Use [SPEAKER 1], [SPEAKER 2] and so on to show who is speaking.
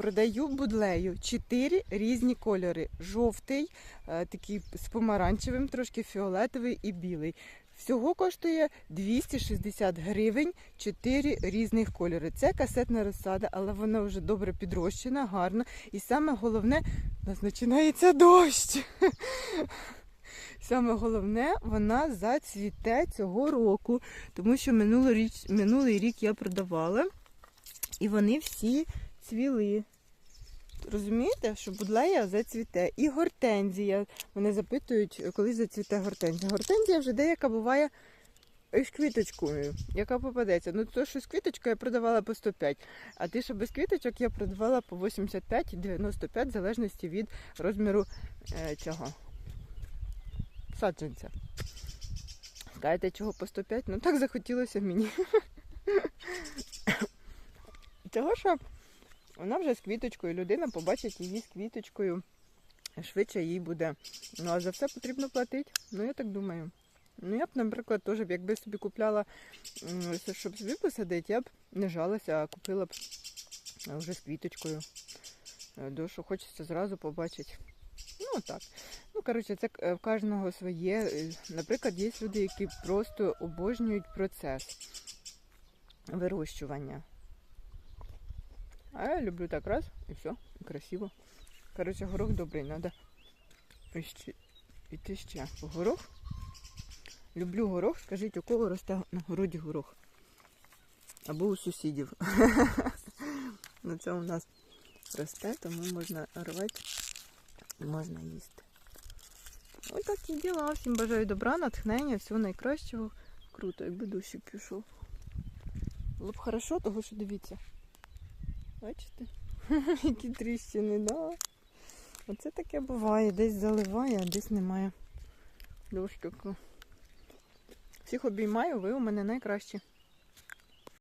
[SPEAKER 1] продаю будлею чотири різні кольори: жовтий, е, такий з помаранчевим, трошки фіолетовий і білий. Всього коштує 260 гривень, 4 різних кольори. Це касетна розсада, але вона вже добре підрощена, гарна. І саме головне, у нас починається дощ. Саме головне, вона зацвіте цього року, тому що минулий рік я продавала, і вони всі цвіли. Розумієте, що будлея зацвіте. І гортензія. Вони запитують, коли зацвіте гортензія. Гортензія вже деяка буває із квіточкою, яка попадеться. Ну, то, що з квіточкою я продавала по 105, а ті, що без квіточок, я продавала по 85 і 95, в залежності від розміру е, цього саджанця. Скажете, чого по 105? Ну так захотілося мені. Того, що вона вже з квіточкою, людина побачить її з квіточкою, швидше їй буде. Ну а за все потрібно платити. Ну я так думаю. Ну я б, наприклад, теж, якби собі купляла, щоб собі посадити, я б не жалася, а купила б вже з квіточкою. Е, що хочеться зразу побачити. Ну так. Ну, коротше, це е, в кожного своє. Е, Наприклад, є люди, які просто обожнюють процес вирощування. А я люблю так раз і все, і красиво. Коротше, горох добрий, треба іти ще. Горох. Люблю горох. Скажіть, у кого росте на городі горох? Або у сусідів. Ну це у нас росте, тому можна рвати і можна їсти. Ось такі діла. Всім бажаю добра, натхнення, всього найкращого. Круто, якби дощик пішов. Було б хорошо, того що дивіться. Бачите? Які тріщини, да. Оце таке буває. Десь заливає, а десь немає дощику. Всіх обіймаю, ви у мене найкращі.